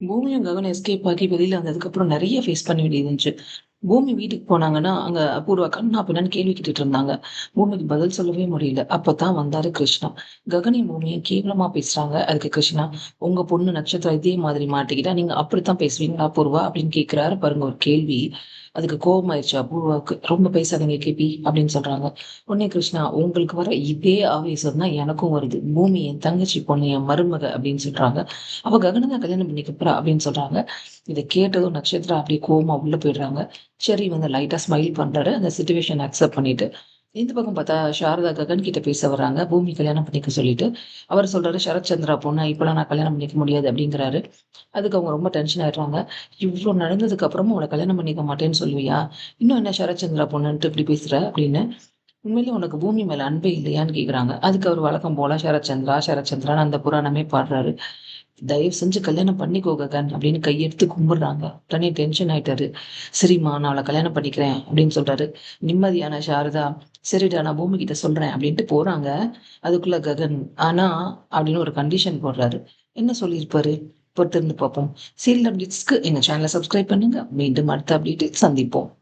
பூமியும் ககனும் எஸ்கேப் ஆகி வெளியில வந்ததுக்கப்புறம் நெறைய ஃபேஸ் பண்ண வேண்டியது இருந்துச்சு. பூமி வீட்டுக்கு போனாங்கன்னா, அங்க அபூர்வா கண்ணா பின்னான்னு கேள்வி கேட்டுட்டு இருந்தாங்க. பூமிக்கு பதில் சொல்லவே முடியல. அப்பதான் வந்தாரு கிருஷ்ணா. ககனி பூமியை கேவலமா பேசுறாங்க. அதுக்கு கிருஷ்ணா, "உங்க பொண்ணு நட்சத்திரம் இதே மாதிரி மாட்டிக்கிட்டா, நீங்க அப்படித்தான் பேசுவீங்களா அபூர்வா?" அப்படின்னு கேக்குறாரு பாருங்க ஒரு கேள்வி. அதுக்கு கோபம் ஆயிடுச்சு அபூர்வாவுக்கு. "ரொம்ப பேசாதீங்க கேபி" அப்படின்னு சொல்றாங்க. உடனே கிருஷ்ணா, "உங்களுக்கு வர இதே ஆவேசம் தான் எனக்கும் வருது. பூமி என் தங்கச்சி பொண்ணு, என் மருமக" அப்படின்னு சொல்றாங்க. "அவ ககன தான் கல்யாணம் பண்ணிக்கப்புறா அப்படின்னு சொல்றாங்க. இதை கேட்டதும் நட்சத்திரம் அப்படியே கோவமா உள்ள போயிடுறாங்க. சரி வந்து லைட்டா ஸ்மைல் பண்றாரு. அந்த சுச்சுவேஷன் அக்செப்ட் பண்ணிட்டு. இந்த பக்கம் பார்த்தா சாரதா ககன் கிட்ட பேச வர்றாங்க. பூமி கல்யாணம் பண்ணிக்க சொல்லிட்டு. அவர் சொல்றாரு, "சரத் சந்திரா பொண்ணு இப்பலாம் நான் கல்யாணம் பண்ணிக்க முடியாது" அப்படிங்கிறாரு. அதுக்கு அவங்க ரொம்ப டென்ஷன் ஆயிடுறாங்க. இவ்வளோ நடந்ததுக்கு அப்புறமும் உன்ன கல்யாணம் பண்ணிக்க மாட்டேன்னு சொல்லுவியா? இன்னும் என்ன சரத் சந்திரா பொண்ணுன்ட்டு இப்படி பேசுற?" அப்படின்னு. "உண்மையிலே உனக்கு பூமி மேல அன்பே இல்லையான்னு?" கேட்குறாங்க. அதுக்கு அவர் வழக்கம் போல சரத் சந்திரா, சரத் சந்திரான்னு அந்த புராணமே பாடுறாரு. "தயவு செஞ்சு கல்யாணம் பண்ணிக்கோ ககன்" அப்படின்னு கையெடுத்து கும்பிடுறாங்க. உடனே டென்ஷன் ஆயிட்டாரு. "சரிம்மா நான் அவளை கல்யாணம் பண்ணிக்கிறேன்" அப்படின்னு சொல்றாரு. நிம்மதியான சாரதா, "சரிடா நான் பூமி கிட்ட சொல்றேன்" அப்படின்ட்டு போறாங்க. அதுக்குள்ள ககன், "ஆனா" அப்படின்னு ஒரு கண்டிஷன் போடுறாரு. என்ன சொல்லியிருப்பாரு? பொறுத்திருந்து பார்ப்போம். சீரியல் அப்டேட்ஸ்க்கு எங்க சேனலை சப்ஸ்கிரைப் பண்ணுங்க. மீண்டும் அடுத்த அப்டேட்டில் சந்திப்போம்.